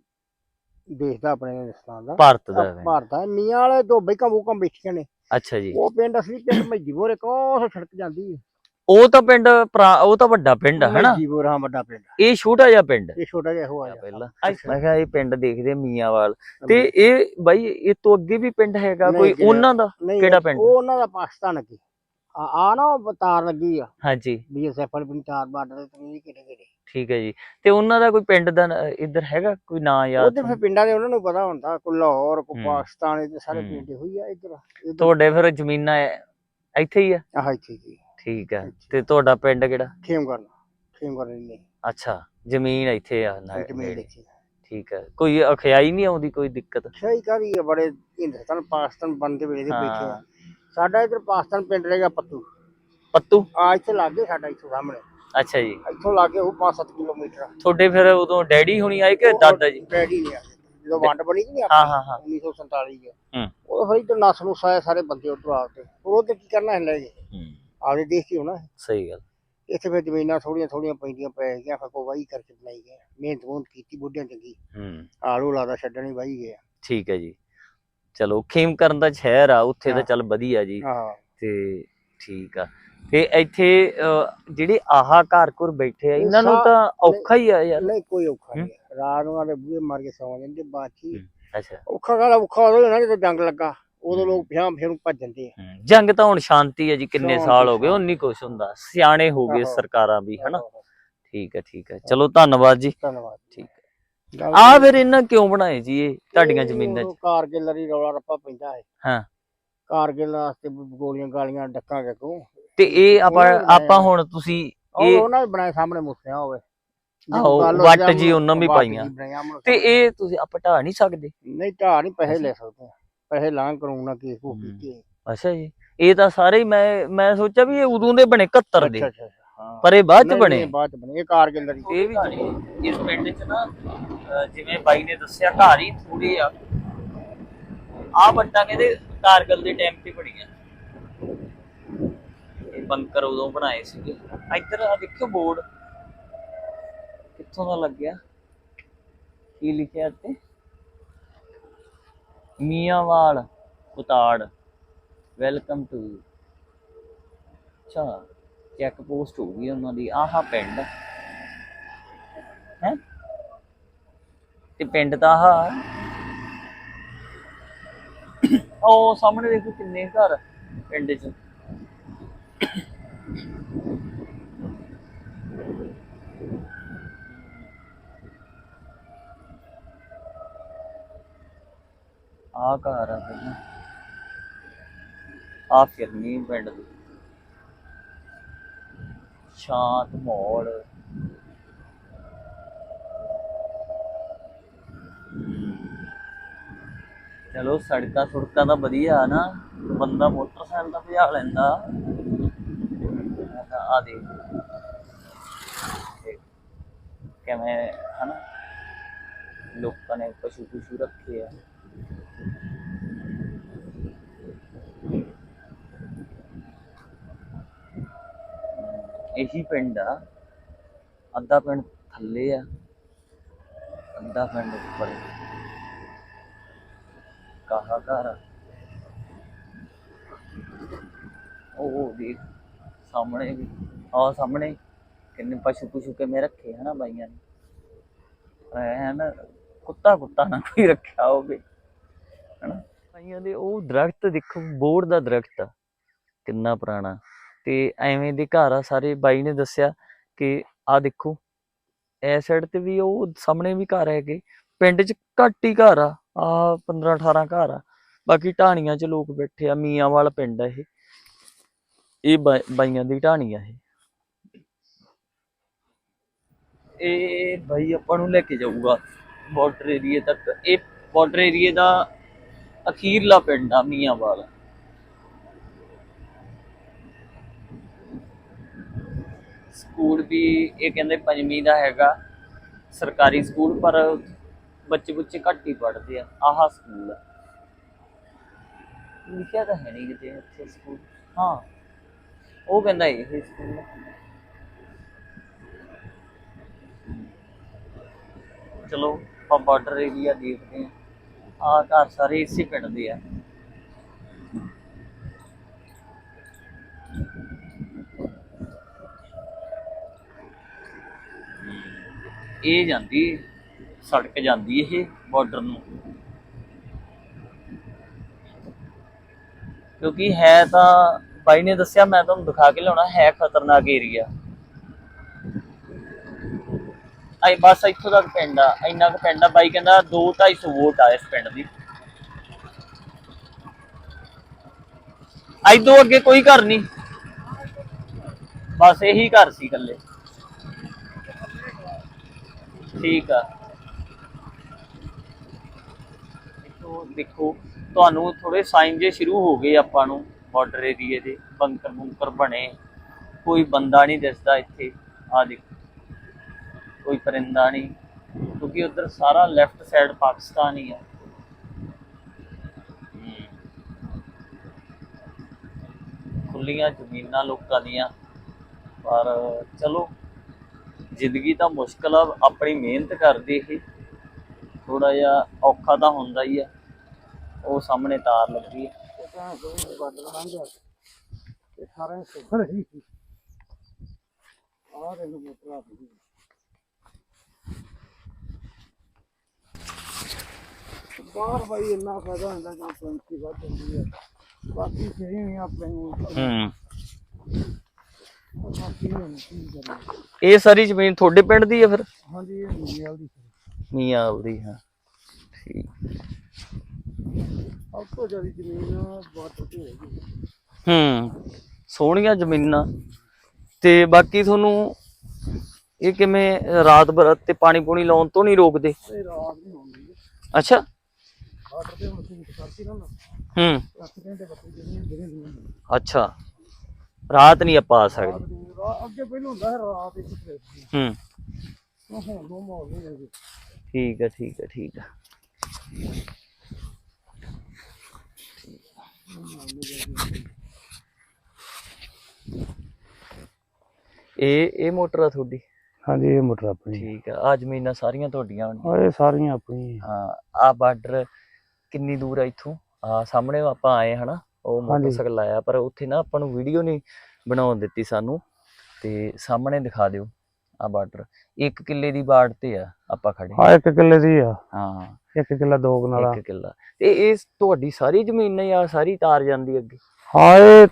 ਦੇਸ਼ ਦਾ ਆਪਣੇ ਹਿੰਦੁਸਤਾਨ ਦਾ। ਭਾਰਤ ਦਾ ਹੈ। ਭਾਰਤ ਦਾ। ਮੀਆਂ ਵਾਲੇ ਦੋ ਬਈਕਾਂ ਬੂਕਾਂ ਬੈਠੀਆਂ ਨੇ। ਅੱਛਾ ਜੀ। ਉਹ ਪਿੰਡ ਅਸਲੀ ਪਿੰਡ ਮਜੀਬੋਰੇ ਕੋਸ ਸੜਕ ਜਾਂਦੀ ਹੈ ਉਹ ਤਾਂ ਪਿੰਡ ਪੁਰਾ- ਉਹ ਤਾਂ ਵੱਡਾ ਪਿੰਡ ਹੈ ਹਨਾ? ਮਜੀਬੋਰ ਹਾਂ ਵੱਡਾ ਪਿੰਡ। ਇਹ ਛੋਟਾ ਜਿਹਾ ਪਿੰਡ। ਹੈ ਇਹ ਛੋਟਾ ਜਿਹਾ ਹੋਇਆ ਪਹਿਲਾਂ। ਮੈਂ ਕਿਹਾ ਇਹ ਪਿੰਡ ਦੇਖਦੇ ਮੀਆਂਵਾਲ ਤੇ ਇਹ ਬਾਈ ਇਹ ਤੋਂ ਅੱਗੇ ਵੀ ਪਿੰਡ ਹੈਗਾ ਨਹੀਂ, ਕੋਈ ਉਹਨਾਂ ਦਾ? ਨਹੀਂ ਕਿਹੜਾ ਪਿੰਡ? ਉਹ ਉਹਨਾਂ ਦਾ ਪਾਕਿਸਤਾਨ ਅੱਗੇ। ਆ ਆ ਨਾ ਉਹ ਤਾਰ ਲੱਗੀ ਆ। ਹਾਂਜੀ। ਬੀਐਸਐਫ ਪਿੰਡ ਤਾਰ ਬਾਰਡਰ ਤੇ ਤੁਸੀਂ ਕਿਹੜੇ ਕਿਹੜੇ। ਠੀਕ ਹੈ ਜੀ। ਤੇ ਉਹਨਾਂ ਦਾ ਕੋਈ ਪਿੰਡ ਦਾ ਨ- ਇੱਧਰ ਹੈਗਾ? ਕੋਈ ਨਾਂ ਯਾਦ ਤੇ ਫਿਰ ਪਿੰਡਾਂ ਦੇ ਉਹਨਾਂ ਨੂੰ ਪਤਾ ਹੁੰਦਾ ਕੋਈ ਲਾਹੌਰ ਕੋਈ ਹੂੰ। ਪਾਕਿਸਤਾਨ ਇਹ ਸਾਰੇ ਹੂੰ। ਪਿੰਡ ਹੋਈ ਆ ਇੱਧਰ। ਇੱਧਰ ਤੁਹਾਡੇ ਫਿਰ ਜ਼ਮੀਨਾਂ ਇਹ- ਇੱਥੇ ਹੀ ਆ? ਆਹ ਇੱਥੇ ਜੀ। ਠੀਕ ਹੈ ਤੇ ਤੁਹਾਡਾ ਪਿੰਡ ਕਿਹੜਾ? ਖੇਮ ਕਰਨਾ ਖੇਮ ਕਰਨਾ ਨਹੀਂ ਅੱਛਾ ਜ਼ਮੀਨ ਇੱਥੇ ਆ ਨਾ- ਜ਼ਮੀਨ ਨੇੜੇ। ਇੱਥੇ ਠੀਕ ਹੈ ਕੋਈ ਅਖਿਆਈ ਨਹੀਂ ਆਉਂਦੀ ਕੋਈ ਦਿੱਕਤ? ਸਹੀ ਕਰੀ ਆ ਬੜੇ ਹਿੰਦੁਸਤਾਨ ਪਾਕਿਸਤਾਨ ਬਣਦੇ ਵੇਲੇ ਦੇ ਬੈਠੇ ਆ। ਸਾਡਾ ਇੱਧਰ ਪਾਕਿਸਤਾਨ ਪਿੰਡ ਰਹੇਗਾ ਪੱਤੂ। ਪੱਤੂ? ਆ ਇੱਥੇ ਲੱਗੇ ਸਾਡਾ ਇੱਥੋਂ ਸਾਹਮਣੇ। ਅੱਛਾ ਜੀ। ਇੱਥੋਂ ਲੱਗੇ ਉਹ 5-7 ਕਿਲੋਮੀਟਰ ਤੁਹਾਡੇ ਫਿਰ ਉਦੋਂ ਡੈਡੀ ਹੁਣੀ ਆਏ ਕਿ ਦਾਦਾ ਜੀ? ਡੈਡੀ ਨੇ ਆਏ। ਜਦੋਂ ਵੰਡ ਬਣੀ ਨਹੀਂ ਹਾਂ ਹਾਂ ਹਾਂ। 1947 ਚ। ਹੂੰ। ਉਹ ਫਿਰ ਇੱਧਰ ਨਸ ਨੂੰ ਸਾਏ ਸਾਰੇ ਬੰਦੇ ਉੱਧਰ ਆ ਕੇ। ਉਹ ਤੇ ਕੀ ਕਰਨਾ ਹੈ ਲੈ ਹੂੰ, ਆਪਦੇ ਦੇਸ਼ ਹੀ ਹੋਣਾ। ਸਹੀ ਗੱਲ। ਇੱਥੇ ਫਿਰ ਜ਼ਮੀਨਾਂ ਥੋੜੀਆਂ ਥੋੜੀਆਂ ਪੈਂਦੀਆਂ ਪੈ ਗਈਆਂ। ਫਿਰ ਕੋ ਵਾਹੀ ਕਰਕੇ ਬਣਾਈ ਗਏ ਮਿਹਨਤ ਮੁਹਨਤ ਕੀਤੀ ਬੁੱਢਿਆਂ ਚੰਗੀ। ਹੂੰ। ਆਲੂ ਲਾਦਾ ਛੱਡਣੀ ਵਾਹੀ ਗਏ ਠੀਕ ਹੈ ਜੀ। ਚਲੋ ਖੇਮ ਕਰਨ ਦਾ ਸ਼ਹਿਰ ਆ ਉੱਥੇ ਤਾਂ ਹਾਂ। ਚੱਲ ਵਧੀਆ ਜੀ। ਹਾਂ। ਤੇ ਠੀਕ ਆ। ਤੇ ਇੱਥੇ ਜਿਹੜੇ ਆਹਾ ਘਰ ਘਰ ਬੈਠੇ ਆ ਇਹ ਇਹਨਾਂ ਨੂੰ ਤਾਂ ਔਖਾ ਹੀ ਆ ਯਾਰ। ਨਹੀਂ ਕੋਈ ਔਖਾ ਨਹੀਂ ਹੈ। ਰਾਤ ਨੂੰ ਆਲੇ ਬੂਹੇ ਮਾਰ ਕੇ ਸੌ ਜਾਂਦੇ ਹੀ। ਅੱਛਾ। ਔਖਾ ਕਾਲਾ ਔਖਾ ਉਦੋਂ ਹੋਣਾ ਜਦੋਂ ਜੰਗ ਲੱਗਾ ਉਦੋਂ ਲੋਕ ਫਿਆਂ ਫਿਰ ਨੂੰ ਭੱਜ ਜਾਂਦੇ ਆ। ਹੂੰ। ਜੰਗ ਤਾਂ ਹੁਣ ਸ਼ਾਂਤੀ ਹੈ ਜੀ ਕਿੰਨੇ ਸਾਲ ਹੋ ਗਏ ਹਾਂ। ਉਨੀ ਕੁਛ ਹੁੰਦਾ। ਸਿਆਣੇ ਹੋ ਗਏ। ਸਰਕਾਰਾਂ ਵੀ ਹਨਾ? ਠੀਕ ਹੈ ਠੀਕ ਹੈ ਚਲੋ ਧੰਨਵਾਦ ਜੀ। ਧੰਨਵਾਦ। ਠੀਕ। ਗੱਲ ਆ ਫਿਰ ਇਹਨਾਂ ਕਿਉਂ ਬਣਾਏ ਜੀ ਇਹ ਤੁਹਾਡੀਆਂ ਜ਼ਮੀਨਾਂ 'ਚ? ਉਦੋਂ ਕਾਰਗਿਲ ਦੀ ਰੌਲਾ ਰੱਪਾ ਪੈਂਦਾ ਹੈ। ਹਾਂ। ਕਾਰਗਿਲ ਵਾਸਤੇ ਗੋਲੀਆਂ ਗਾਲੀਆਂ ਡੱਕਾਂਗੇ ਕੋ ਤੇ ਇਹ ਆਪਾਂ ਉਹਨਾਂ ਆਪਾਂ ਹੁਣ ਤੁਸੀਂ ਉਹ ਇਹ ਉਹਨਾਂ ਨੇ ਬਣਾਏ ਸਾਹਮਣੇ ਮੁੱਸਿਆ ਹੋਵੇ। ਆਹੋ, ਹੋ ਵੱਟ ਜੀ ਉਹਨਾਂ ਵੀ ਪਾਈਆਂ। ਤੇ ਇਹ ਤੁਸੀਂ ਆਪਾਂ ਢਾਹ ਨਹੀਂ ਸਕਦੇ? ਨਹੀਂ ਢਾਹ ਨਹੀਂ ਪੈਸੇ ਲੈ ਸਕਦੇ ਪੈਸੇ ਲਾਂ ਕੇਸ ਕੋ ਹੂੰ। ਕੀਤੇ ਅੱਛਾ ਜੀ। ਇਹ ਤਾਂ ਸਾਰੇ ਹੀ ਮੈਂ ਮੈਂ ਸੋਚਿਆ ਵੀ ਇਹ ਉਦੋਂ ਦੇ ਬਣੇ 71 ਦੇ। ਅੱਛਾ ਅੱਛਾ ਹਾਂ ਪਰ ਇਹ ਬਾਅਦ ਚ ਬਣੇ। ਬਾਅਦ ਚ ਬਣੇ ਇਹ ਕਾਰਗਿਲ ਦੀ। ਇਹ ਵੀ ਜ਼ਮੀਨ ਇਸ ਪਿੰਡ 'ਚ ਨਾ ਅਹ ਜਿਵੇਂ ਬਾਈ ਨੇ ਦੱਸਿਆ ਘਰ ਹੀ ਥੋੜੇ ਆ। ਆ ਵੱਟਾਂ ਕਹਿੰਦੇ ਕਾਰਗਲ ਦੇ ਟਾਈਮ ਤੇ ਬਣੀਆਂ। ਇਹ ਬੰਕਰ ਉਦੋਂ ਬਣਾਏ ਸੀਗੇ। ਇੱਧਰ ਆ ਦੇਖਿਓ ਬੋਰਡ। ਕਿੱਥੋਂ ਦਾ ਲੱਗਿਆ? ਕੀ ਲਿਖਿਆ ਇੱਥੇ? ਮੀਆਂਵਾਲ ਉਤਾੜ ਵੈਲਕਮ ਟੂ ਅੱਛਾ। ਚੈੱਕ ਪੋਸਟ ਹੋ ਗਈ ਉਹਨਾਂ ਦੀ, ਆਹਾ ਪਿੰਡ। ਹੈ? ਤੇ ਪਿੰਡ ਦਾ ਆਹ। ਉਹ ਸਾਹਮਣੇ ਦੇਖੋ ਕਿੰਨੇ ਘਰ ਪਿੰਡ 'ਚ। ਆ ਘਰ ਆ ਫਿਰ ਆ ਫਿਰਨੀ ਪਿੰਡ। ਦੀ ਸ਼ਾਂਤ ਮਾਹੌਲ। ਚਲੋ ਸੜਕਾਂ ਸੁੜਕਾਂ ਤਾਂ ਵਧੀਆ ਆ ਨਾ, ਬੰਦਾ ਮੋਟਰਸਾਈਕਲ ਤਾਂ ਭਜਾ ਲੈਂਦਾ। ਆ ਦੇ ਕਿਵੇਂ, ਹਨਾ? ਲੋਕਾਂ ਨੇ ਪਸ਼ੂ ਪਸ਼ੂ ਰੱਖੇ ਆ। ਇਹੀ ਪਿੰਡ ਆ। ਅੱਧਾ ਪਿੰਡ ਥੱਲੇ ਆ, ਅੱਧਾ ਪਿੰਡ ਉੱਪਰ। ਕਹਾ ਘਰ ਉਹ ਦੇਖ ਸਾਹਮਣੇ ਵੀ, ਆ ਸਾਹਮਣੇ ਕਿੰਨੇ ਪਸ਼ੂ ਪਸ਼ੂ ਕਿਵੇਂ ਰੱਖੇ ਹਨਾ ਬਾਈਆਂ ਨੇ। ਐਨ ਕੁੱਤਾ ਕੁੱਤਾ ਨਾ ਕੋਈ ਰੱਖਿਆ ਹੋਵੇ, ਹਨਾ। ਬਾਈਆਂ ਦੇ ਉਹ ਦਰਖਤ ਦੇਖੋ ਬੋੜ ਦਾ ਦਰਖਤ ਆ। ਕਿੰਨਾ ਪੁਰਾਣਾ। ਤੇ ਐਵੇਂ ਦੇ ਘਰ ਆ ਸਾਰੇ, ਬਾਈ ਨੇ ਦੱਸਿਆ ਕਿ ਆ ਦੇਖੋ ਐ ਸਾਈਡ ਤੇ ਵੀ ਉਹ ਸਾਹਮਣੇ ਵੀ ਘਰ ਹੈਗੇ, ਪਿੰਡ 'ਚ ਘੱਟ ਹੀ ਘਰ ਆ ਆ 15 18 ਘਰ ਆ, ਬਾਕੀ ਢਾਣੀਆਂ 'ਚ ਲੋਕ ਬੈਠੇ ਆ ਮੀਆਂਵਾਲ ਪਿੰਡ ਆ ਇਹ ਇਹ ਬਾਈਆਂ ਦੀ ਢਾਣੀ ਆ ਇਹ। ਇਹ ਬਾਈ ਆਪਾਂ ਨੂੰ ਲੈ ਕੇ ਜਾਊਗਾ ਬਾਰਡਰ ਏਰੀਏ ਤੱਕ, ਇਹ ਬਾਰਡਰ ਏਰੀਏ ਦਾ ਅਖੀਰਲਾ ਪਿੰਡ ਆ ਮੀਆਂਵਾਲ ਸਕੂਲ ਵੀ ਇਹ ਕਹਿੰਦੇ ਪੰਜਵੀਂ ਦਾ ਹੈਗਾ ਸਰਕਾਰੀ ਸਕੂਲ, ਪਰ ਬੱਚੇ ਬੁੱਚੇ ਘੱਟ ਹੀ ਪੜ੍ਹਦੇ ਆ, ਆਹ ਸਕੂਲ ਆ। ਲਿਖਿਆ ਤਾਂ ਹੈ ਨਹੀਂ ਕਿਤੇ ਇੱਥੇ ਸਕੂਲ। ਹਾਂ, ਉਹ ਕਹਿੰਦਾ ਇਹ ਸਕੂਲ ਆ। ਚਲੋ, ਆਪਾਂ ਬਾਰਡਰ ਏਰੀਆ ਦੇਖਦੇ ਆ ਆ ਘਰ ਸਾਰੇ ਇਸੇ ਪਿੰਡ ਦੇ ਆ। ਇਹ ਜਾਂਦੀ, ਸੜਕ ਜਾਂਦੀ ਇਹ ਬਾਰਡਰ ਨੂੰ। ਕਿਉਂਕਿ ਹੈ ਤਾਂ, ਬਾਈ ਨੇ ਦੱਸਿਆ, ਮੈਂ ਤੁਹਾਨੂੰ ਦਿਖਾ ਕੇ ਲਿਆਉਣਾ, ਹੈ ਖਤਰਨਾਕ ਏਰੀਆ ਆਈ ਬਸ ਇੱਥੋਂ ਤੱਕ ਪਿੰਡ ਆ, ਇੰਨਾ ਕੁ ਪਿੰਡ ਆ, ਬਾਈ ਕਹਿੰਦਾ 2 250 ਵੋਟ ਆ ਇਸ ਪਿੰਡ ਦੀ। ਐਦੋਂ ਅੱਗੇ ਕੋਈ ਘਰ ਨਹੀਂ। ਬਸ ਇਹੀ ਘਰ ਸੀ ਇਕੱਲੇ। ਠੀਕ ਆ। ਦੇਖੋ ਦੇਖੋ, ਤੁਹਾਨੂੰ ਥੋੜੇ ਸਾਈਨ ਜੇ ਸ਼ੁਰੂ ਹੋ ਗਏ ਆਪਾਂ ਨੂੰ ਬਾਰਡਰ ਏਰੀਏ ਦੇ, ਬੰਕਰ ਬੰਕਰ ਬਣੇ, ਕੋਈ ਬੰਦਾ ਨਹੀਂ ਦਿਸਦਾ ਇੱਥੇ। ਆ ਦੇਖੋ, ਕੋਈ ਪਰਿੰਦਾ ਨਹੀਂ, ਕਿਉਂਕਿ ਉਧਰ ਸਾਰਾ ਲੈਫਟ ਸਾਈਡ ਪਾਕਿਸਤਾਨ ਹੀ ਆ। ਖੁੱਲੀਆਂ ਜ਼ਮੀਨਾਂ ਲੋਕਾਂ ਦੀਆਂ, ਪਰ ਚਲੋ ਜ਼ਿੰਦਗੀ ਤਾਂ ਮੁਸ਼ਕਲ ਆ, ਆਪਣੀ ਮਿਹਨਤ ਕਰਦੇ ਇਹ ਥੋੜਾ ਜਿਹਾ ਔਖਾ ਤਾਂ ਹੁੰਦਾ ਹੀ ਆ। ਉਹ ਸਾਹਮਣੇ ਤਾਰ ਲੱਗੀ ਹੈ ਬਾਹਰ ਭਾਈ ਇੰਨਾ ਫਾਇਦਾ ਹੁੰਦਾ ਜਾਂ ਪੰਛੀ ਵੱਧ ਹੁੰਦੀ ਹੈ ਬਾਕੀ ਸਹੀ ਨਹੀਂ ਆਪਣੇ ਹੂੰ। ਇਹ ਸਾਰੀ ਜ਼ਮੀਨ ਤੁਹਾਡੇ ਪਿੰਡ ਦੀ ਆ ਫਿਰ? ਹਾਂਜੀ ਇਹ ਮੀਲ ਦੀ ਮੀਆਂ ਆਪਦੀ ਹਾਂ। ਠੀਕ। ਸਭ ਤੋਂ ਜ਼ਿਆਦਾ ਜ਼ਮੀਨ ਬਾਰਡਰ ਤੇ ਹੈਗੀ ਹੂੰ। ਸੋਹਣੀਆਂ ਜ਼ਮੀਨਾਂ। ਤੇ ਬਾਕੀ ਤੁਹਾਨੂੰ ਇਹ ਕਿਵੇਂ ਰਾਤ ਬਰਾਤ ਤੇ ਪਾਣੀ ਪੂਣੀ ਲਾਉਣ ਤੋਂ ਨਹੀਂ ਰੋਕਦੇ? ਇਹ ਰਾਤ ਨਹੀਂ ਹੁੰਦੀ ਅੱਛਾ। ਬਾਰਡਰ ਤੇ ਹੁਣ ਅਸੀਂ ਕਰਤੀ ਨਾ ਹੂੰ। ਘੰਟੇ ਬੱਤੀ ਅੱਛਾ। ਰਾਤ ਨਹੀਂ ਆਪਾਂ ਆ ਸਕਦੇ। ਰਾਤ ਅੱਗੇ ਪਹਿਲਾਂ ਹੁੰਦਾ ਹੈ ਰਾਤ ਇੱਕ ਤੇ ਹੂੰ। ਹੁਣ ਦੋ ਮਾਹੌਲ ਨਹੀਂ ਹੈਗੇ। ਠੀਕ ਹੈ ਠੀਕ ਹੈ ਠੀਕ ਹੈ ਇਹ ਇਹ ਮੋਟਰ ਆ ਤੁਹਾਡੀ? ਹਾਂਜੀ ਇਹ ਮੋਟਰ ਆਪਣੀ ਠੀਕ ਆ। ਆ ਜ਼ਮੀਨਾਂ ਸਾਰੀਆਂ ਤੁਹਾਡੀਆਂ ਹੋਣਗੀਆਂ। ਓਏ ਸਾਰੀਆਂ ਆਪਣੀ ਹਾਂ ਆ। ਬਾਰਡਰ ਕਿੰਨੀ ਦੂਰ ਆ ਇੱਥੋਂ? ਆ ਸਾਹਮਣੇ ਆਪਾਂ ਆਏ ਹਨਾ? ਉਹ। ਮੋਟਰਸਾਈਕਲ ਆਇਆ ਪਰ ਉੱਥੇ ਨਾ ਆਪਾਂ ਨੂੰ ਵੀਡੀਓ ਨਹੀਂ ਬਣਾਉਣ ਦਿੱਤੀ ਸਾਨੂੰ। ਤੇ ਸਾਹਮਣੇ ਦਿਖਾ ਦਿਓ ਆ ਬਾਰਡਰ। ਇੱਕ ਕਿੱਲੇ ਦੀ ਬਾੜ ਤੇ ਆ ਆਪਾਂ ਖੜੇ ਹਾਂ। ਇੱਕ ਕਿੱਲੇ ਦੀ ਆ। ਹਾਂ ਇੱਕ ਕਿੱਲਾ ਦੋ ਕਨਾਲਾ ਇੱਕ ਕਿੱਲਾ। ਤੇ ਇਹ ਤੁਹਾਡੀ ਸਾਰੀ ਜ਼ਮੀਨ ਨਹੀਂ ਆ ਸਾਰੀ ਤਾਰ ਜਾਂਦੀ ਅੱਗੇ? ਹਾਂ ਇਹ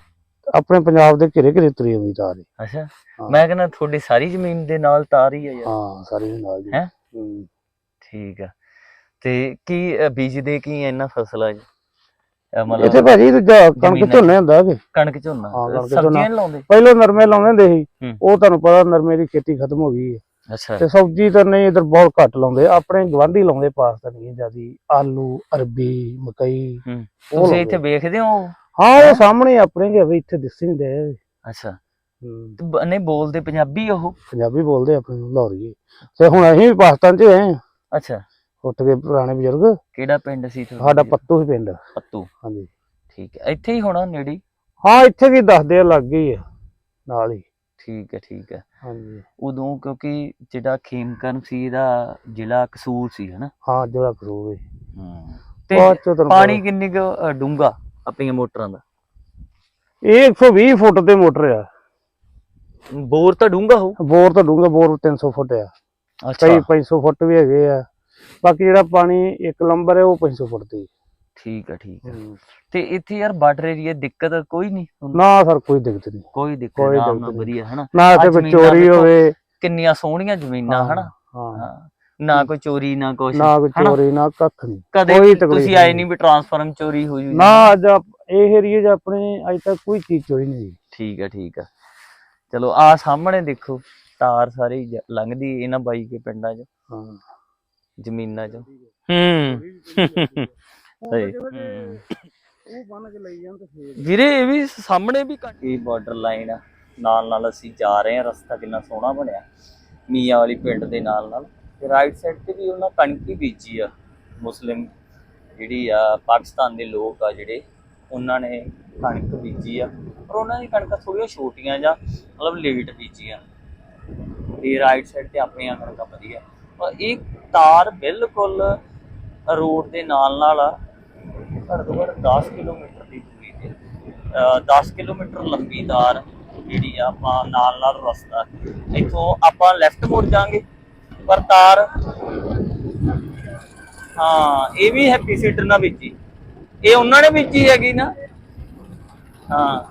ਆਪਣੇ ਪੰਜਾਬ ਦੇ ਘਿਰੇ ਘਿਰੇ ਤੁਰੀ ਹੋਈ ਤਾਰ ਹੈ। ਅੱਛਾ। ਮੈਂ ਕਹਿੰਦਾ ਤੁਹਾਡੀ ਸਾਰੀ ਜ਼ਮੀਨ ਦੇ ਨਾਲ ਤਾਰ ਹੀ ਆ ਯਾਰ। ਹਾਂ ਸਾਰੀ ਨਾਲ ਦੀ ਹੈਂ? ਹੂੰ। ਠੀਕ ਆ। ਤੇ ਕੀ ਅ, ਬੀਜਦੇ ਕੀ ਆ ਇਹਨਾਂ ਫਸਲਾਂ 'ਚ? ਅ, ਮਤਲਬ ਇੱਥੇ ਭਾਜੀ ਦੂਜਾ ਕਣਕ। ਝੋਨੇ ਹੁੰਦਾ ਕਿ ਕਣਕ ਝੋਨਾ ਹਾਂ, ਅ, ਕਣਕ ਸਬਜ਼ੀਆਂ ਲਾਉਂਦੇ? ਪਹਿਲਾਂ ਨਰਮੇ ਲਾਉਂਦੇ ਹੁੰਦੇ ਸੀ। ਉਹ ਤੁਹਾਨੂੰ ਪਤਾ ਨਰਮੇ ਦੀ ਖੇਤੀ ਖਤਮ ਹੋ ਗਈ ਹੈ। ਅੱਛਾ। ਤੇ ਸਬਜ਼ੀ ਤਾਂ ਨਹੀਂ ਇਧਰ ਬਹੁਤ ਘੱਟ ਲਾਉਂਦੇ। ਆਪਣੇ ਗਵਾਂਢੀ ਲਾਉਂਦੇ ਪਾਕਿਸਤਾਨੀ ਜਿਆਦੀ ਆਲੂ ਅਰਬੀ ਮਕਈ। ਉਹ ਤੁਸੀਂ। ਇੱਥੇ ਵੇਖਦੇ ਹੋ? ਹਾਂ ਇਹ ਸਾਹਮਣੇ ਆਪਣੇ ਕਿ ਵੀ ਇੱਥੇ ਦਿਸ ਨਹੀਂ ਦੇ ਅੱਛਾ। ਤੇ ਨਹੀਂ ਬੋਲਦੇ ਪੰਜਾਬੀ ਉਹ? ਪੰਜਾਬੀ ਬੋਲਦੇ ਆਪਣੇ ਲਾਹੌਰੀ। ਤੇ ਹੁਣ ਅਸੀਂ ਵੀ ਪਾਕਿਸਤਾਨ ਚ ਆਏ ਅੱਛਾ। ਉੱਠ ਕੇ ਪੁਰਾਣੇ ਬਜ਼ੁਰਗ। ਕਿਹੜਾ ਪਿੰਡ ਸੀ ਤੁਹਾਡਾ ਸਾਡਾ ਪੱਤੂ ਹੀ ਪਿੰਡ। ਪੱਤੂ। ਹਾਂਜੀ। ਠੀਕ ਹੈ। ਇੱਥੇ ਹੀ ਹੋਣਾ ਨੇੜੇ? ਹੀ? ਹਾਂ ਇੱਥੇ ਵੀ ਦੱਸਦੇ ਆ ਲੱਗ ਗਈ ਆ। ਨਾਲ ਹੀ। ਠੀਕ ਹੈ ਠੀਕ ਹੈ। ਹਾਂਜੀ। ਉਦੋਂ ਕਿਉਂਕਿ ਜਿਹੜਾ ਖੇਮਕਰਨ ਸੀ ਇਹਦਾ ਜ਼ਿਲ੍ਹਾ ਕਸੂਰ ਸੀ ਹਨਾ ਹਾਂ ਜਿਹੜਾ ਕਰੂਗੇ ਤੇ ਬਾਅਦ ਚੋਂ ਤੁਹਾਨੂੰ ਪਾਣੀ ਕਿੰਨੀ ਕੁ ਡੂੰਗਾ ਆਪਣੀਆਂ ਮੋਟਰਾਂ ਦਾ? ਪਤਾ। ਇਹ 120 ਫੁੱਟ ਤੇ ਮੋਟਰ ਆ। ਬੋਰ ਤਾਂ ਡੂੰਗਾ ਹੋਊ ਬੋਰ ਤਾਂ ਡੂੰਘਾ ਬੋਰ 300 ਫੁੱਟ ਆ। ਅੱਛਾ। ਕਈ 500 ਫੁੱਟ ਵੀ ਹੈਗੇ ਆ। ਬਾਕੀ ਜਿਹੜਾ ਪਾਣੀ ਇੱਕ ਲੰਬਰ ਹੈ ਉਹ 500 ਫੁੱਟ ਤੇ ਠੀਕ ਹੈ ਠੀਕ ਹੈ। ਤੇ ਇੱਥੇ ਯਾਰ ਬਾਰਡਰ ਏਰੀਆ ਦਿੱਕਤ ਕੋਈ ਨਹੀਂ? ਨਾ ਸਰ ਕੋਈ ਦਿੱਕਤ ਨਹੀਂ। ਕੋਈ ਦਿੱਕਤ ਨਹੀਂ। ਵਧੀਆ ਹਨਾ। ਨਾ ਇੱਥੇ ਕੋਈ ਚੋਰੀ ਹੋਵੇ। ਕਿੰਨੀਆਂ ਸੋਹਣੀਆਂ ਜ਼ਮੀਨਾਂ ਹਨਾ। ਹਾਂ। ਨਾ ਕੋਈ ਚੋਰੀ ਨਾ ਕੁਛ ਨਾ ਕੋਈ? ਚੋਰੀ ਨਾ ਕੱਖ ਨਹੀਂ। ਕਦੇ ਤੁਸੀਂ ਆਏ ਨਹੀਂ। ਵੀ ਟਰਾਂਸਫਾਰਮ ਚੋਰੀ ਹੋਈ ਨਾ ਅੱਜ ਇਹ ਏਰੀਏ 'ਚ ਆਪਣੇ ਅਜੇ ਤੱਕ ਕੋਈ ਚੀਜ਼ ਚੋਰੀ ਨਹੀਂ ਠੀਕ ਹੈ ਠੀਕ ਹੈ। ਚਲੋ ਆ ਸਾਹਮਣੇ ਦੇਖੋ ਤਾਰ ਸਾਰੀ ਲੰਘਦੀ ਇਹਨਾਂ ਬਾਈ ਕੇ ਪਿੰਡਾਂ 'ਚ। ਹਾਂ। ਜ਼ਮੀਨਾਂ 'ਚ। ਹੂੰ। ਸਹੀ। ਹੂੰ। ਉਹ ਬੰਨ ਕੇ ਲਈ ਜਾਣ ਤੇ ਫੇਰ। ਵੀਰੇ ਇਹ ਵੀ ਸਾਹਮਣੇ ਵੀ ਕੱਟ- ਇਹ ਬਾਰਡਰ ਲਾਈਨ ਆ। ਨਾਲ ਨਾਲ ਅਸੀਂ ਜਾ ਰਹੇ ਹਾਂ। ਰਸਤਾ ਕਿੰਨਾ ਸੋਹਣਾ ਬਣਿਆ। ਮੀਆਂ ਵਾਲੀ ਪਿੰਡ ਦੇ ਨਾਲ ਨਾਲ। ਤੇ ਰਾਈਟ ਸਾਈਡ ਤੇ ਵੀ ਉਹਨਾਂ ਕਣਕ ਬੀਜੀ ਆ। ਮੁਸਲਿਮ ਜਿਹੜੀ ਆ ਪਾਕਿਸਤਾਨ ਦੇ ਲੋਕ ਆ ਜਿਹੜੇ ਉਹਨਾਂ ਨੇ ਕਣਕ ਬੀਜੀ ਆ। ਪਰ ਉਹਨਾਂ ਦੀ ਕਣਕਾਂ ਥੋੜੀਆਂ ਛੋਟੀਆਂ ਜਾਂ ਮਤਲਬ ਲੇਟ ਬੀਜੀਆਂ। ਤੇ ਰਾਈਟ ਸਾਈਡ ਤੇ ਆਪਣੀਆਂ ਕਣਕਾਂ ਵਧੀਆ। ਇਹ ਤਾਰ ਬਿਲਕੁਲ ਰੋਡ ਦੇ ਨਾਲ ਨਾਲ ਆ। ਘੱਟ ਤੋਂ ਘੱਟ 10 ਕਿਲੋਮੀਟਰ ਦੀ ਦੂਰੀ ਤੇ। 10 ਕਿਲੋਮੀਟਰ ਲੰਬੀ ਤਾਰ ਜਿਹੜੀ ਆ ਆਪਾਂ ਨਾਲ ਨਾਲ ਰਸਤਾ। ਇੱਥੋਂ ਆਪਾਂ ਲੈਫਟ ਮੁੜ ਜਾਾਂਗੇ ਪਰ ਤਾਰ ਹਾਂ, ਇਹ ਵੀ ਹੈਪੀ ਸੀਟਰ ਨਾਲ ਵਿੱਚ ਇਹ ਉਹਨਾਂ ਨੇ ਵਿੱਚ ਹੈਗੀ ਨਾ। ਹਾਂ।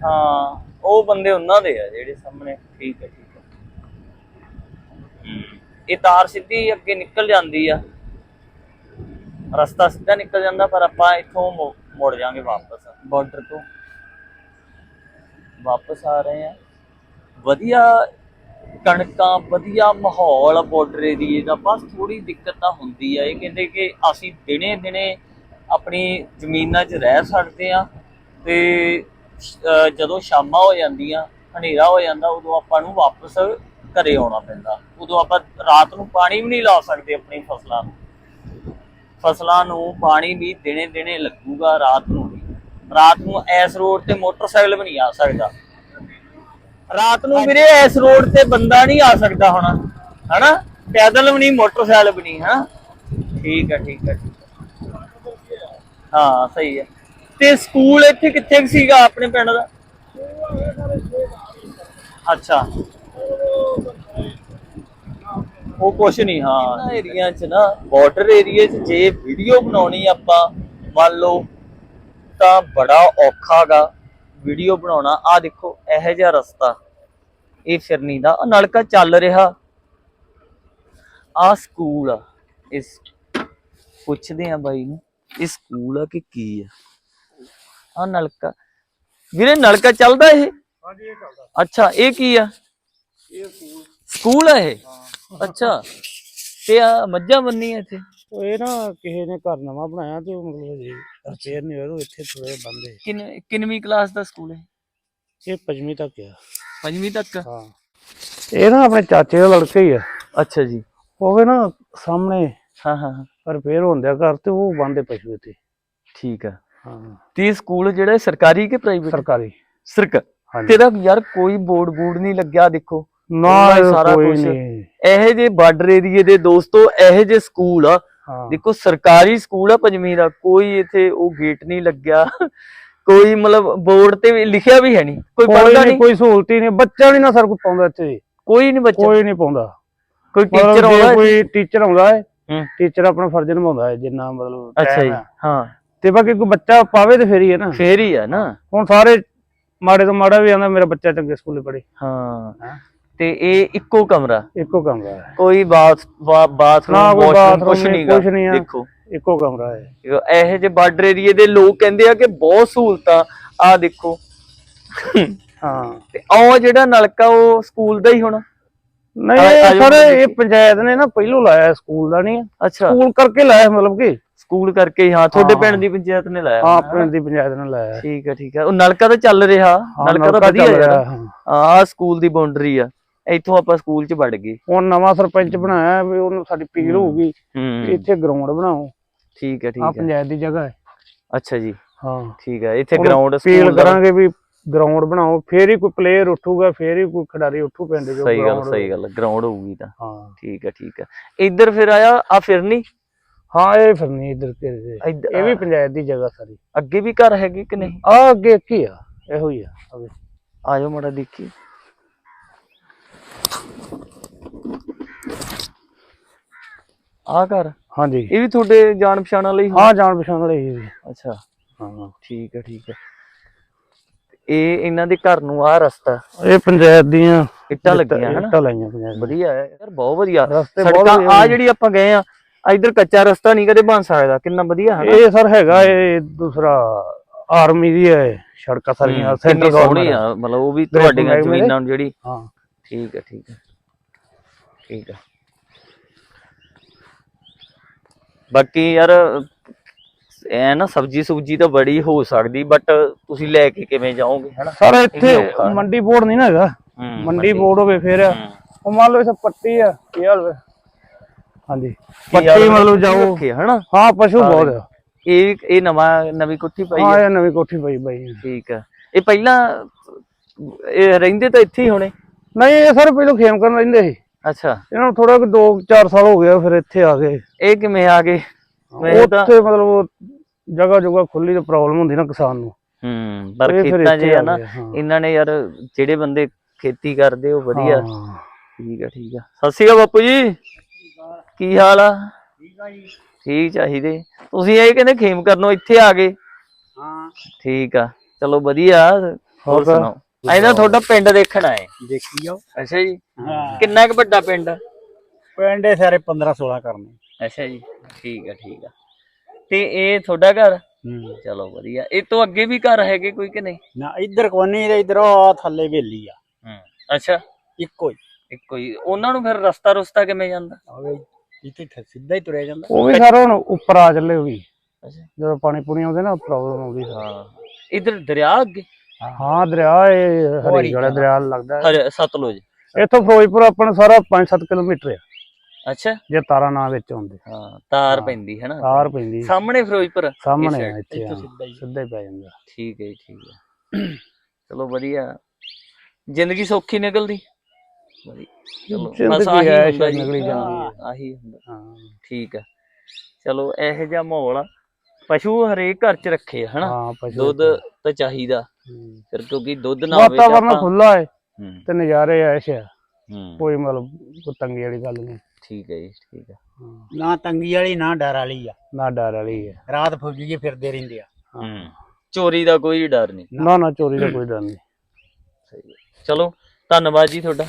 ਹਾਂ, ਉਹ ਬੰਦੇ ਉਹਨਾਂ ਦੇ ਆ ਜਿਹੜੇ ਸਾਹਮਣੇ ਠੀਕ ਹੈ ਠੀਕ ਇਹ ਤਾਰ ਸਿੱਧੀ ਅੱਗੇ ਨਿਕਲ ਜਾਂਦੀ ਆ। ਰਸਤਾ ਸਿੱਧਾ ਨਿਕਲ ਜਾਂਦਾ ਪਰ ਆਪਾਂ ਇੱਥੋਂ ਮੁੜ ਜਾਾਂਗੇ ਵਾਪਸ। ਬਾਰਡਰ ਤੋਂ। ਵਾਪਸ ਆ ਰਹੇ ਆ। ਵਧੀਆ ਕਣਕਾਂ ਵਧੀਆ ਮਾਹੌਲ ਬਾਰਡਰ ਏਰੀਏ ਦਾ। ਬਸ ਥੋੜੀ ਦਿੱਕਤ ਤਾਂ ਹੁੰਦੀ ਆ। ਇਹ ਕਹਿੰਦੇ ਕਿ ਅਸੀਂ ਦਿਨੇ ਦਿਨੇ ਆਪਣੀ ਜ਼ਮੀਨਾਂ 'ਚ ਰਹਿ ਸਕਦੇ ਆ ਤੇ ਜਦੋਂ ਸ਼ਾਮਾਂ ਹੋ ਜਾਂਦੀਆਂ ਹਨੇਰਾ ਹੋ ਜਾਂਦਾ ਉਦੋਂ ਆਪਾਂ ਨੂੰ ਵਾਪਸ ਘਰੇ ਆਉਣਾ ਪੈਂਦਾ। ਉਦੋਂ ਆਪਾਂ ਰਾਤ ਨੂੰ ਪਾਣੀ ਵੀ ਨਹੀਂ ਲਾ ਸਕਦੇ ਆਪਣੀ ਫਸਲਾਂ ਨੂੰ। ਫਸਲਾਂ ਨੂੰ ਪਾਣੀ ਵੀ ਦਿਨੇ ਦਿਨੇ ਲੱਗੂਗਾ ਰਾਤ ਨੂੰ ਰਾਤ ਨੂੰ ਐਸ ਰੋਡ ਤੇ ਮੋਟਰਸਾਈਕਲ ਵੀ ਨਹੀਂ ਆ ਸਕਦਾ। ਰਾਤ ਨੂੰ ਵੀਰੇ ਐਸ ਰੋਡ ਤੇ ਬੰਦਾ ਨਹੀਂ ਆ ਸਕਦਾ ਹੁਣ ਹਨਾ? ਪੈਦਲ ਵੀ ਨਹੀਂ ਮੋਟਰਸਾਈਕਲ ਵੀ ਨਹੀਂ ਹੈ? ਠੀਕ ਹੈ ਠੀਕ ਹੈ। ਹਾਂ ਸਹੀ ਹੈ ਤੇ ਸਕੂਲ ਇੱਥੇ ਕਿੱਥੇ ਸੀਗਾ ਆਪਣੇ ਪਿੰਡ ਦਾ? ਅੱਛਾ। ਉਹ ਕੁਛ ਨਹੀਂ ਹਾਂ ਏਰੀਆ ਚ ਨਾ ਬਾਰਡਰ ਏਰੀਆ ਚ ਜੇ ਵੀਡੀਓ ਬਣਾਉਣੀ ਆਪਾਂ ਮੰਨ ਲਓ ਤਾਂ ਬੜਾ ਔਖਾਗਾ ਵੀਡੀਓ ਬਣਾਉਣਾ। ਆ ਦੇਖੋ ਇਹੋ ਜਿਹਾ ਰਸਤਾ ਇਹ ਫਿਰਨੀ ਦਾ। ਆਹ ਨਲਕਾ ਚੱਲ ਰਿਹਾ। ਆ ਸਕੂਲ ਆ। ਇਸ ਪੁੱਛਦੇ ਆ ਬਾਈ ਨੂੰ ਇਹ ਸਕੂਲ ਆ ਕਿ ਕੀ ਆ? ਆ ਨਲਕਾ ਵੀਰੇ ਨਲਕਾ ਚੱਲਦਾ ਇਹ? ਹਾਂਜੀ ਇਹ ਚੱਲਦਾ। ਅੱਛਾ ਇਹ ਕੀ ਆ? ਇਹ ਸਕੂਲ ਸਕੂਲ ਆ ਇਹ? ਅੱਛਾ। ਤੇ ਆ ਮੱਝਾਂ ਬੰਨੀਆਂ ਇੱਥੇ? ਉਹ ਇਹ ਨਾ ਕਿਸੇ ਨੇ ਘਰ ਨਵਾਂ ਬਣਾਇਆ ਤੇ ਉਹ ਮਤਲਬ ਜੀ ਰਿਪੇਅਰ ਨਹੀਂ ਹੋਇਆ ਉਹ ਇੱਥੇ ਥੋੜੇ ਬੰਦੇ ਕਿੰਨ ਕਿੰਨਵੀਂ ਕਲਾਸ ਦਾ ਸਕੂਲ ਹੈ? ਇਹ ਪੰਜਵੀਂ ਤੱਕ ਆ। ਪੰਜਵੀਂ ਤੱਕ? ਹਾਂ। ਇਹ ਨਾ ਆਪਣੇ ਚਾਚੇ ਦਾ ਲੜਕਾ ਹੀ ਆ। ਅੱਛਾ ਜੀ। ਉਹ ਵੀ ਨਾ ਸਾਹਮਣੇ ਹਾਂ ਹਾਂ ਹਾਂ, ਰਿਪੇਅਰ ਹੁੰਦਿਆ ਘਰ ਤੇ ਉਹ ਬੰਦੇ ਪਸ਼ੂ ਇੱਥੇ। ਠੀਕ ਆ। ਹਾਂ। ਤੇ ਇਹ ਸਕੂਲ ਜਿਹੜਾ ਹੈ ਸਰਕਾਰੀ ਕਿ ਪ੍ਰਾਈਵੇਟ ਸਰਕਾਰੀ। ਸਰਕਾਰ ਹਾਂਜੀ। ਤੇਰਾ ਯਾਰ ਕੋਈ ਬੋਰਡ ਬੂਡ ਨਹੀਂ ਲੱਗਿਆ ਦੇਖੋ। ਨਾ ਇਹ ਸਾਰਾ ਕੋਈ ਕੁਛ। ਨਹੀਂ। ਇਹੋ ਜਿਹੇ ਬਾਰਡਰ ਏਰੀਏ ਦੇ ਦੋਸਤੋ ਇਹੋ ਜਿਹੇ ਸਕੂਲ ਆ। ਹਾਂ। ਦੇਖੋ ਸਰਕਾਰੀ ਸਕੂਲ ਆ ਪੰਜਵੀਂ ਦਾ ਕੋਈ ਇੱਥੇ ਉਹ ਗੇਟ ਨਹੀਂ ਲੱਗਿਆ। ਕੋਈ ਮਤਲਬ ਬੋਰਡ ਤੇ ਵੀ ਲਿਖਿਆ ਵੀ ਹੈ ਨਹੀਂ ਕੋਈ ਕੋਈ ਪੜਦਾ ਨਹੀਂ ਨਹੀਂ। ਕੋਈ ਸਹੂਲਤ ਹੀ ਨਹੀਂ ਬੱਚਾ ਨਹੀਂ ਨਾ ਸਰ ਕੋ ਪਾਉਂਦਾ ਇੱਥੇ। ਕੋਈ ਨਹੀਂ ਬੱਚਾ। ਕੋਈ ਨਹੀਂ ਪਾਉਂਦਾ। ਕੋਈ ਮਤਲਬ ਟੀਚਰ ਜੇ ਆਉਂਦਾ ਕੋਈ ਟੀਚਰ ਆਉਂਦਾ ਹੈ ਹੂੰ। ਟੀਚਰ ਆਪਣਾ ਫਰਜ਼ ਨਿਭਾਉਂਦਾ ਹੈ ਜਿੰਨਾ ਮਤਲਬ ਅੱਛਾ time ਜੀ ਹੈ। ਹਾਂ। ਤੇ ਬਾਕੀ ਕੋਈ ਬੱਚਾ ਪਾਵੇ ਤੇ ਫੇਰ ਹੀ ਹੈ ਨਾ। ਫੇਰ ਹੀ ਆ ਨਾ। ਹੁਣ ਸਾਰੇ ਮਾੜੇ ਤੋਂ ਮਾੜਾ ਵੀ ਆਂਦਾ ਮੇਰਾ ਬੱਚਾ ਚੰਗੇ ਸਕੂਲੇ ਪੜ੍ਹੇ। ਹੈਂ? ਤੇ ਇਹ ਇੱਕੋ ਕਮਰਾ? ਇੱਕੋ ਕਮਰਾ ਹੈ। ਕੋਈ ਬਾਥ ਬਾਥਰੂਮ ਵਾਸ਼ਰੂਮ ਕੁਛ ਨਹੀਂ, ਨਹੀਂਗਾ? ਕੁਛ ਨਹੀਂ। ਦੇਖੋ। ਇੱਕੋ ਕਮਰਾ ਹੈ। ਇਹੋ ਜਿਹੇ ਬਾਰਡਰ ਏਰੀਏ ਦੇ ਲੋਕ ਕਹਿੰਦੇ ਆ ਕਿ ਬਹੁਤ ਸਹੂਲਤਾਂ ਆ ਦੇਖੋ। ਹਾਂ। ਤੇ ਉਹ ਜਿਹੜਾ ਨਲਕਾ ਉਹ ਸਕੂਲ ਦਾ ਹੀ ਹੋਣਾ? ਨਹੀਂ ਸਰ ਜੀ। ਇਹ ਪੰਚਾਇਤ ਨੇ ਨਾ ਪਹਿਲੋਂ ਲਾਇਆ ਸਕੂਲ ਦਾ ਨਹੀਂ। ਅੱਛਾ। ਸਕੂਲ ਕਰਕੇ ਲਾਇਆ ਮਤਲਬ ਕਿ? ਸਕੂਲ ਕਰਕੇ ਹੀ, ਤੁਹਾਡੇ। ਪਿੰਡ ਦੀ ਪੰਚਾਇਤ ਨੇ ਲਾਇਆ ਹਾਂ ਪਿੰਡ ਦੀ ਪੰਚਾਇਤ ਨੇ ਲਾਇਆ। ਠੀਕ ਹੈ ਠੀਕ ਹੈ ਉਹ ਨਲਕਾ ਤਾਂ ਚੱਲ ਰਿਹਾ। ਨਲਕਾ ਤਾਂ ਵਧੀਆ ਯਾਰ। ਆ ਸਕੂਲ ਦੀ ਬਾਉਂਡਰੀ ਆ। ਇੱਥੋਂ ਆਪਾਂ ਸਕੂਲ 'ਚ ਵੜ ਗਏ। ਹੁਣ ਨਵਾਂ ਸਰਪੰਚ ਬਣਾਇਆ ਵੀ ਉਹਨੂੰ ਸਾਡੀ ਪੀਲ ਹੋਊਗੀ ਹੂੰ। ਇੱਥੇ ਗਰਾਊਂਡ ਬਣਾਓ। ਠੀਕ ਹੈ ਆ ਠੀਕ ਹੈ। ਪੰਚਾਇਤ ਦੀ ਜਗ੍ਹਾ ਹੈ। ਅੱਛਾ ਜੀ। ਹਾਂ। ਠੀਕ ਹੈ ਇੱਥੇ ਗਰਾਊਂਡ ਦਾ। ਕਰਾਂਗੇ ਵੀ ਗਰਾਊਂਡ ਬਣਾਓ ਫੇਰ ਹੀ ਕੋਈ ਪਲੇਅਰ ਉੱਠੂਗਾ ਫੇਰ ਹੀ ਕੋਈ ਖਿਡਾਰੀ ਉੱਠੂ ਪਿੰਡ ਜੋ ਸਹੀ ਗੱਲ ground ਸਹੀ ਗੱਲ ਗਰਾਊਂਡ ਹੋਊਗੀ ਤਾਂ। ਹਾਂ। ਠੀਕ ਹੈ ਠੀਕ ਹੈ। ਇੱਧਰ ਫਿਰ ਆਇਆ ਆ ਫਿਰਨੀ? ਹਾਂ ਇਹ ਫਿਰ ਨਹੀਂ ਇੱਧਰ ਘੇਰੇ ਦੇ ਇੱਧ- ਇਹ ਵੀ ਪੰਚਾਇਤ ਦੀ ਜਗ੍ਹਾ ਸਾਰੀ। ਅੱਗੇ ਵੀ ਘਰ ਹੈਗੇ ਕਿ ਨਹੀਂ? ਆ ਅੱਗੇ ਕੀ ਆ ਇਹੋ ਹੀ ਆ ਅਵੇ ਆ ਜਾਓ ਮਾੜਾ ਦੇਖੀ ਆ ਘਰ? ਹਾਂਜੀ। ਇਹ ਵੀ ਤੁਹਾਡੇ ਜਾਣ ਪਛਾਣ ਵਾਲੇ ਹੀ ਜਾਣ ਪਛਾਣ ਵਾਲੇ ਹੀ ਵੀ। ਅੱਛਾ। ਹਾਂ। ਠੀਕ ਹੈ ਠੀਕ ਹੈ। ਇਹ ਇਹਨਾਂ ਦੇ ਘਰ ਨੂੰ ਆ ਰਸਤਾ? ਇਹ ਪੰਚਾਇਤ ਦੀਆਂ ਇੱਟਾਂ ਲੱਗੀਆਂ ਹਨਾ? ਇੱਟਾਂ ਲਾਈਆਂ ਪੰਚਾਇਤ ਦੀਆਂ। ਵਧੀਆ ਹੈ। ਯਾਰ ਬਹੁਤ ਵਧੀਆ। ਰਸਤੇ ਬਹੁਤ ਸੜਕਾਂ ਵਧੀਆ ਆ ਨੇ। ਜਿਹੜੀ ਆਪਾਂ ਗਏ ਆ ਇਧਰ ਕੱਚਾ ਰਸਤਾ ਨਹੀਂ ਕਦੇ ਬਣ ਸਕਦਾ। ਕਿੰਨਾ ਵਧੀਆ ਹੈ ਇਹ ਸਰ ਹੈਗਾ ਇਹ ਦੂਸਰਾ ਆਰਮੀ ਦੀ ਹੈ ਸੜਕਾਂ ਸਾਰੀਆਂ ਕਿੰਨੀ ਸੈਂਟਰ ਸੋਹਣੀ ਗਵਰਨਮੈਂਟ ਆ। ਮਤਲਬ ਉਹ ਵੀ ਤੁਹਾਡੀਆਂ। ਜ਼ਮੀਨਾਂ ਨੂੰ ਜਿਹੜੀ ਹਾਂ। ਠੀਕ ਹੈ ਠੀਕ ਹੈ ਠੀਕ ਹੈ ਬਾਕੀ ਯਾਰ ਐ ਨਾ ਸਬਜੀ ਸੁਬਜੀ ਤਾਂ ਬੜੀ ਹੋ ਸਕਦੀ ਬਟ ਤੁਸੀਂ ਲੈ ਕੇ ਕਿਵੇਂ ਜਾਓਗੇ ਹਨਾ? ਸਰ ਇੱਥੇ। ਮੰਡੀ ਬੋਰਡ ਨਹੀਂ ਨਾ ਹੈਗਾ। ਮੰਡੀ ਬੋਰਡ ਹੋਵੇ ਫਿਰ। ਉਹ ਮੰਨ ਲਓ ਇਹ ਪੱਟੀ ਆ ਕੀ ਹਾਲ ਹਾਂਜੀ। ਪੱਟੀ ਮਤਲਬ ਜਾਓ। ਹਨਾ? ਹਾਂ ਪਸ਼ੂ ਬਹੁਤ ਆ। ਇਹ ਇਹ ਨਵਾਂ ਨਵੀਂ ਕੋਠੀ ਪਾਈ ਹਾਂ ਹੈ ਇਹ ਨਵੀਂ ਕੋਠੀ ਪਈ ਬਾਈ ਠੀਕ ਆ। ਇਹ ਪਹਿਲਾਂ ਇਹ ਰਹਿੰਦੇ ਤਾਂ ਇੱਥੇ ਹੀ ਹੋਣੇ? ਨਹੀਂ ਇਹ ਸਰ ਪਹਿਲਾਂ ਖੇਮ ਕਰਨ ਰਹਿੰਦੇ ਸੀ। ਅੱਛਾ। ਇਹਨਾਂ ਨੂੰ ਥੋੜਾ 2-4 ਸਾਲ ਹੋ ਗਏ ਫਿਰ ਇੱਥੇ ਆ ਗਏ। ਇਹ ਕਿਵੇਂ ਆ ਗਏ? ਉੱਥੇ ਮਤਲਬ ਜਗ੍ਹਾ ਜਗ੍ਹਾ ਖੁੱਲੀ ਤੇ ਪ੍ਰੋਬਲਮ ਹੁੰਦੀ ਨਾ ਕਿਸਾਨ ਨੂੰ। ਹੂੰ ਪਰ ਖੇਤਾਂ 'ਚ ਇੱਥੇ ਆ ਆ ਨਾ। ਇਹਨਾਂ ਨੇ ਯਾਰ ਜਿਹੜੇ ਬੰਦੇ ਖੇਤੀ ਕਰਦੇ ਉਹ ਵਧੀਆ। ਠੀਕ ਆ ਠੀਕ ਆ। ਸਤਿ ਸ਼੍ਰੀ ਅਕਾਲ ਬਾਪੂ ਜੀ। ਕੀ ਹਾਲ ਆ? ਠੀਕ ਚਾਹੀਦੇ। ਤੁਸੀਂ ਇਹ ਕਹਿੰਦੇ ਖੇਮ ਕਰਨੋਂ ਇੱਥੇ ਆ ਗਏ। ਹਾਂ। ਠੀਕ ਆ। ਚਲੋ ਵਧੀਆ। ਹੋਰ ਸੁਣਾਓ? ਇਹਦਾ ਤੁਹਾਡਾ ਪਿੰਡ ਦੇਖਣ ਆਏ। ਦੇਖੀ ਜਾਓ। ਅੱਛਾ ਜੀ। ਹਾਂ। ਕਿੰਨਾ ਕੁ ਵੱਡਾ ਪਿੰਡ? ਪਿੰਡੇ ਸਾਰੇ 15 16 ਕਰਨੇ ਅੱਛਾ ਜੀ ਠੀਕ ਆ ਠੀਕ ਆ। ਤੇ ਇਹ ਤੁਹਾਡਾ ਘਰ? ਹੂੰ। ਚਲੋ ਵਧੀਆ। ਇਹ ਤੋਂ ਅੱਗੇ ਵੀ ਘਰ ਹੈਗੇ ਕੋਈ ਕਿ ਨਹੀਂ? ਨਾ ਇੱਧਰ ਕੋਨੀ ਤੇ ਇੱਧਰ ਆ ਥੱਲੇ ਵੇਲੀ ਆ। ਹੂੰ ਅੱਛਾ। ਇੱਕੋ ਹੀ। ਇੱਕੋ ਹੀ। ਉਹਨਾਂ ਨੂੰ ਫਿਰ ਰਸਤਾ ਰੁਸਤਾ ਕਿਵੇਂ ਜਾਂਦਾ? ਆਵੇ ਇੱਥੇ ਸਿੱਧਾ ਹੀ ਤੁਰਿਆ ਜਾਂਦਾ। ਉਹ ਵੀ ਸਾਰਾ ਹੁਣ ਉੱਪਰ ਆ ਚੱਲੇ ਉਹ ਵੀ। ਅੱਛਾ। ਜਦੋਂ ਪਾਣੀ ਪੂਣੀ ਆਉਂਦੇ ਨਾ ਪ੍ਰੋਬਲਮ ਆਉਂਦੀ ਹਾਂ। ਇਧਰ ਦਰਿਆ ਅੱਗੇ? ਹਾਂ ਦਰਿਆ ਇਹ ਹਰੀ ਵਾਲਾ ਦਰਿਆ ਲੱਗਦਾ ਹੈ। ਹਰ ਸਤਲੁਜ। ਇੱਥੋਂ ਫਿਰੋਜ਼ਪੁਰ ਆਪਾਂ ਨੂੰ ਸਾਰਾ 5-7 ਕਿਲੋਮੀਟਰ ਆ। ਅੱਛਾ। ਜੇ ਤਾਰਾ ਨਾਂ ਵਿੱਚ ਆਉਂਦੇ। ਹਾਂ ਤਾਰ ਪੈਂਦੀ ਹੈ ਨਾ? ਤਾਰ ਪੈਂਦੀ। ਸਾਹਮਣੇ ਫਿਰੋਜ਼ਪੁਰ? ਸਾਹਮਣੇ? ਆ ਇੱਥੇ ਹਾਂ, ਸਿੱਧਾ ਹੀ ਪੈ ਜਾਂਦਾ। ਠੀਕ ਹੈ ਠੀਕ ਹੈ। ਚਲੋ ਵਧੀਆ। ਜ਼ਿੰਦਗੀ ਸੌਖੀ ਨਿਕਲਦੀ। ਵਧੀਆ। ਚਲੋ ਬਸ ਹੁੰਦਾ ਨਿਕਲੀ ਜਾਂਦੀ। ਆਹੀ ਹੁੰਦਾ। ਹਾਂ। ਠੀਕ ਹੈ। ਚਲੋ ਇਹੋ ਜਿਹਾ ਮਾਹੌਲ ਆ। ਪਸ਼ੂ ਹਰੇਕ ਘਰ ਚ ਰੱਖੇ ਆ, ਹਨਾ? ਹਾਂ ਪਸ਼ੂ ਦੁੱਧ ਤਾਂ ਚਾਹੀਦਾ। ਹੂੰ। ਫਿਰ ਕਿਉਂਕਿ ਦੁੱਧ ਨਾ ਹੋਵੇ ਤਾਂ ਵਾਤਾਵਰਨ ਆਪਾਂ ਖੁੱਲਾ ਹੈ ਹੂੰ। ਤੇ ਨਜ਼ਾਰੇ ਐਸ਼ ਆ। ਹੂੰ। ਕੋਈ ਮਤਲਬ ਕੋਈ ਤੰਗੀ ਵਾਲੀ ਗੱਲ ਨਹੀਂ। ਠੀਕ ਹੈ ਜੀ ਠੀਕ ਹੈ। ਨਾ ਤੰਗੀ ਵਾਲੀ ਨਾ ਡਰ ਵਾਲੀ ਆ। ਨਾ ਡਰ ਵਾਲੀ ਹੈ ਰਾਤ ਫੌਜੀ ਫਿਰਦੇ ਰਹਿੰਦੇ ਆ। ਹੂੰ। ਚੋਰੀ ਦਾ ਕੋਈ ਡਰ ਨਹੀਂ। ਨਾ ਨਾ ਚੋਰੀ ਦਾ ਕੋਈ ਡਰ ਨਹੀਂ। ਸਹੀ ਹੈ। ਚਲੋ ਧੰਨਵਾਦ ਜੀ ਤੁਹਾਡਾ।